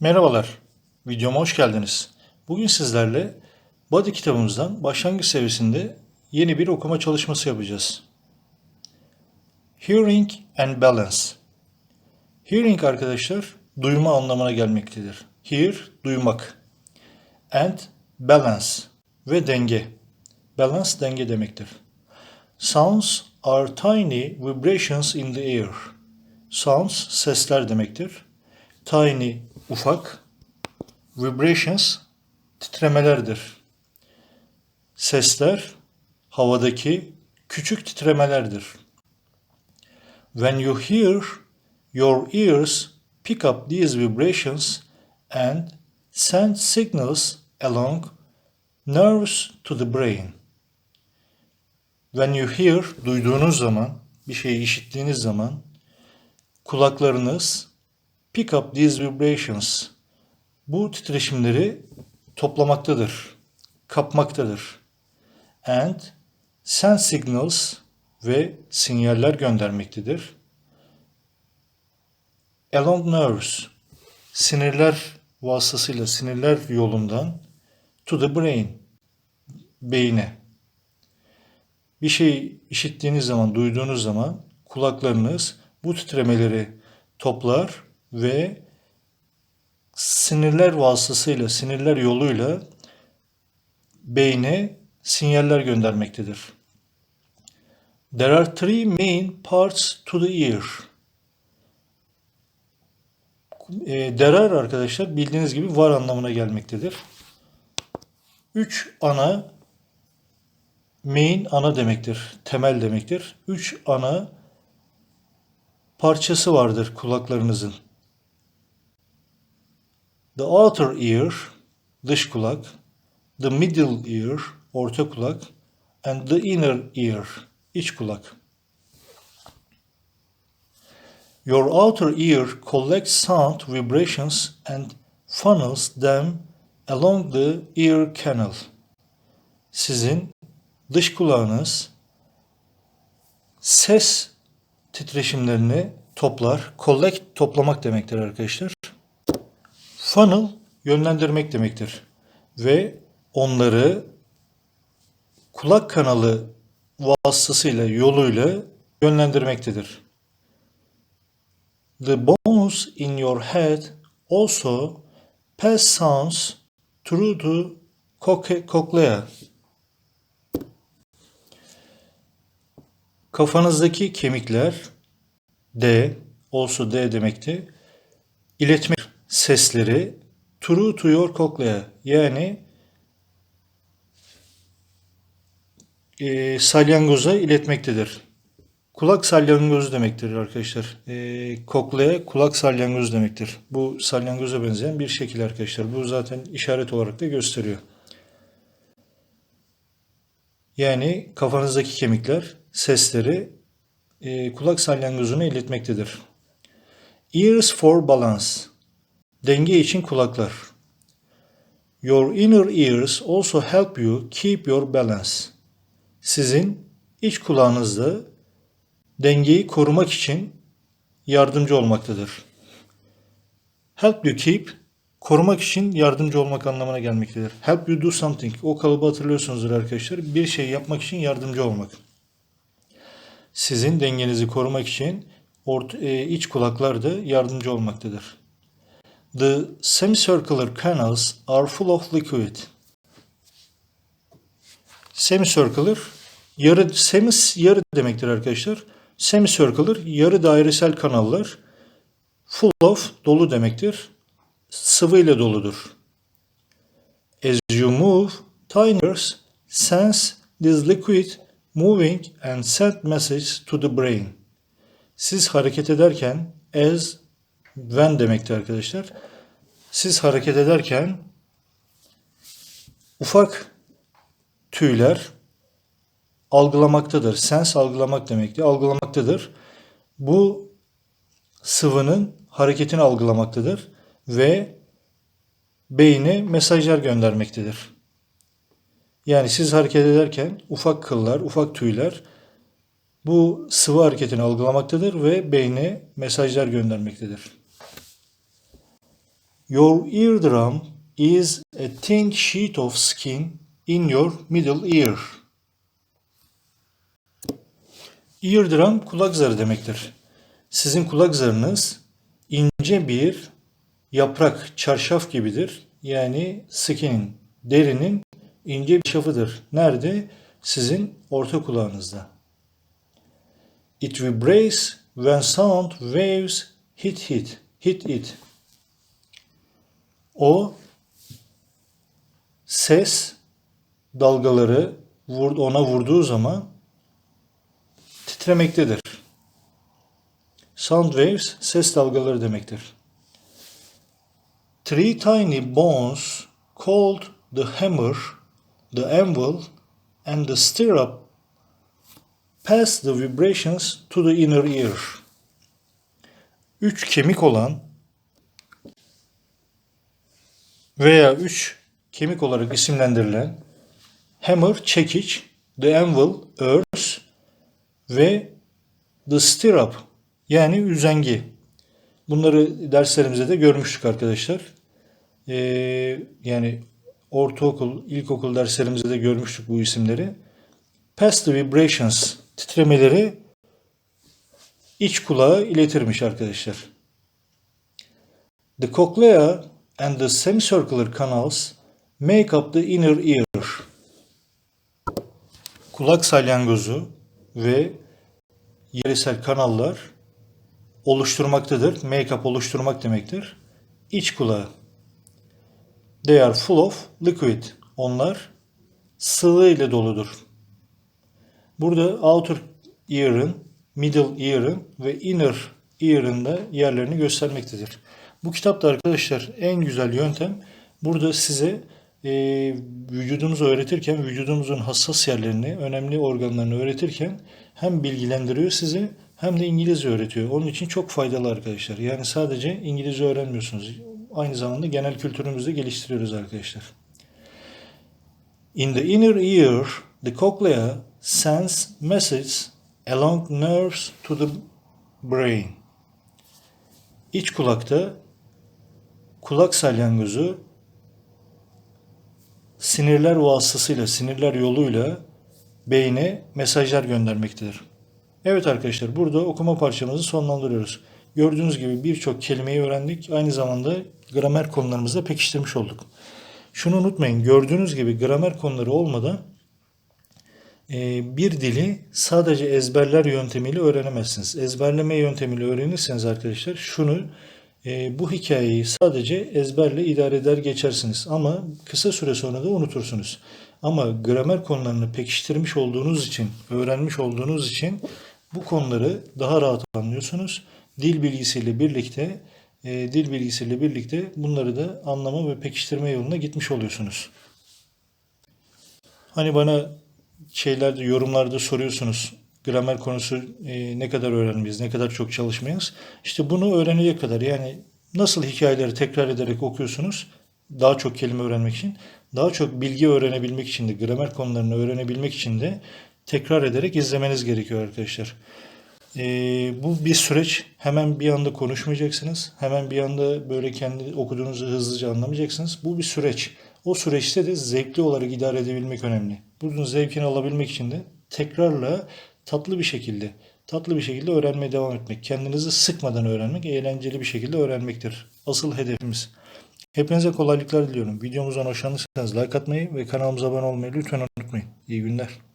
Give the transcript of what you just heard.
Merhabalar, videoma hoş geldiniz. Bugün sizlerle Body kitabımızdan başlangıç seviyesinde yeni bir okuma çalışması yapacağız. Hearing and Balance. Hearing arkadaşlar duyma anlamına gelmektedir. Hear, duymak. And balance ve denge. Balance denge demektir. Sounds are tiny vibrations in the air. Sounds sesler demektir. Tiny ufak. Vibrations titremelerdir. Sesler havadaki küçük titremelerdir. When you hear, your ears pick up these vibrations and send signals along nerves to the brain. When you hear, duyduğunuz zaman, bir şeyi işittiğiniz zaman kulaklarınız pick up these vibrations. Bu titreşimleri toplamaktadır, kapmaktadır. And send signals ve sinyaller göndermektedir. Along nerves, sinirler vasıtasıyla, sinirler yolundan to the brain, beyine. Bir şey işittiğiniz zaman, duyduğunuz zaman kulaklarınız bu titremeleri toplar ve sinirler vasıtasıyla, sinirler yoluyla beyne sinyaller göndermektedir. There are three main parts to the ear. E, there are arkadaşlar bildiğiniz gibi var anlamına gelmektedir. Üç ana main ana demektir, temel demektir. Üç ana parçası vardır kulaklarınızın. The outer ear, dış kulak, the middle ear, orta kulak, and the inner ear, iç kulak. Your outer ear collects sound vibrations and funnels them along the ear canal. Sizin dış kulağınız ses titreşimlerini toplar. Collect toplamak demektir arkadaşlar. Funnel yönlendirmek demektir. Ve onları kulak kanalı vasıtasıyla, yoluyla yönlendirmektedir. The bones in your head also pass sounds through the cochlea. Kafanızdaki kemikler D, also D demekti. İletme sesleri through to your cochlea yani e, salyangoza iletmektedir. Kulak salyangozu demektir arkadaşlar. E, koklaya kulak salyangozu demektir. Bu salyangoza benzeyen bir şekil arkadaşlar. Bu zaten işaret olarak da gösteriyor. Yani kafanızdaki kemikler sesleri e, kulak salyangozuna iletmektedir. Ears for balance. Denge için kulaklar. Your inner ears also help you keep your balance. Sizin iç kulağınızda dengeyi korumak için yardımcı olmaktadır. Help you keep korumak için yardımcı olmak anlamına gelmektedir. Help you do something. O kalıbı hatırlıyorsunuzdur arkadaşlar. Bir şey yapmak için yardımcı olmak. Sizin dengenizi korumak için e, iç kulaklar da yardımcı olmaktadır. The semicircular canals are full of liquid. Semicircular yarı semis yarı demektir arkadaşlar. Semicircular yarı dairesel kanallar full of dolu demektir. Sıvı ile doludur. As you move, tiny ears sense this liquid moving and send message to the brain. Siz hareket ederken as when demektir arkadaşlar. Siz hareket ederken ufak tüyler algılamaktadır. Sens algılamak demektir. Algılamaktadır. Bu sıvının hareketini algılamaktadır ve beyne mesajlar göndermektedir. Yani siz hareket ederken ufak kıllar, ufak tüyler bu sıvı hareketini algılamaktadır ve beyne mesajlar göndermektedir. Your eardrum is a thin sheet of skin in your middle ear. Eardrum kulak zarı demektir. Sizin kulak zarınız ince bir yaprak, çarşaf gibidir. Yani skin, derinin ince bir şafıdır. Nerede? Sizin orta kulağınızda. It vibrates when sound waves hit hit, hit it. O ses dalgaları ona vurduğu zaman titremektedir. Sound waves ses dalgaları demektir. Three tiny bones called the hammer, the anvil and the stirrup pass the vibrations to the inner ear. Üç kemik olan veya üç kemik olarak isimlendirilen hammer çekiç, the anvil örs ve the stirrup yani üzengi. Bunları derslerimizde de görmüştük arkadaşlar. Ee, yani ortaokul, ilkokul derslerimizde de görmüştük bu isimleri. Pass the vibrations titremeleri iç kulağa iletirmiş arkadaşlar. The cochlea and the semicircular canals make up the inner ear. Kulak salyangozu ve yerisel kanallar oluşturmaktadır. Make up oluşturmak demektir. İç kulağı. They are full of liquid. Onlar sıvı ile doludur. Burada outer ear'ın, middle ear'ın ve inner ear'ın da yerlerini göstermektedir. Bu kitapta arkadaşlar en güzel yöntem burada size e, vücudumuzu öğretirken vücudumuzun hassas yerlerini, önemli organlarını öğretirken hem bilgilendiriyor sizi hem de İngilizce öğretiyor. Onun için çok faydalı arkadaşlar. Yani sadece İngilizce öğrenmiyorsunuz. Aynı zamanda genel kültürümüzü de geliştiriyoruz arkadaşlar. In the inner ear, the cochlea sends messages along nerves to the brain. İç kulakta kulak salyangozu sinirler vasıtasıyla, sinirler yoluyla beyne mesajlar göndermektedir. Evet arkadaşlar burada okuma parçamızı sonlandırıyoruz. Gördüğünüz gibi birçok kelimeyi öğrendik. Aynı zamanda gramer konularımızı da pekiştirmiş olduk. Şunu unutmayın. Gördüğünüz gibi gramer konuları olmadan e, bir dili sadece ezberler yöntemiyle öğrenemezsiniz. Ezberleme yöntemiyle öğrenirseniz arkadaşlar şunu e, bu hikayeyi sadece ezberle idare eder geçersiniz. Ama kısa süre sonra da unutursunuz. Ama gramer konularını pekiştirmiş olduğunuz için, öğrenmiş olduğunuz için bu konuları daha rahat anlıyorsunuz. Dil bilgisiyle birlikte, e, dil bilgisiyle birlikte bunları da anlama ve pekiştirme yoluna gitmiş oluyorsunuz. Hani bana şeylerde yorumlarda soruyorsunuz gramer konusu e, ne kadar öğrenmeyiz, ne kadar çok çalışmayız. İşte bunu öğrenecek kadar yani nasıl hikayeleri tekrar ederek okuyorsunuz daha çok kelime öğrenmek için, daha çok bilgi öğrenebilmek için de gramer konularını öğrenebilmek için de tekrar ederek izlemeniz gerekiyor arkadaşlar. E, bu bir süreç. Hemen bir anda konuşmayacaksınız. Hemen bir anda böyle kendi okuduğunuzu hızlıca anlamayacaksınız. Bu bir süreç. O süreçte de zevkli olarak idare edebilmek önemli. Bunun zevkini alabilmek için de tekrarla tatlı bir şekilde, tatlı bir şekilde öğrenmeye devam etmek. Kendinizi sıkmadan öğrenmek, eğlenceli bir şekilde öğrenmektir. Asıl hedefimiz. Hepinize kolaylıklar diliyorum. Videomuzdan hoşlanırsanız like atmayı ve kanalımıza abone olmayı lütfen unutmayın. İyi günler.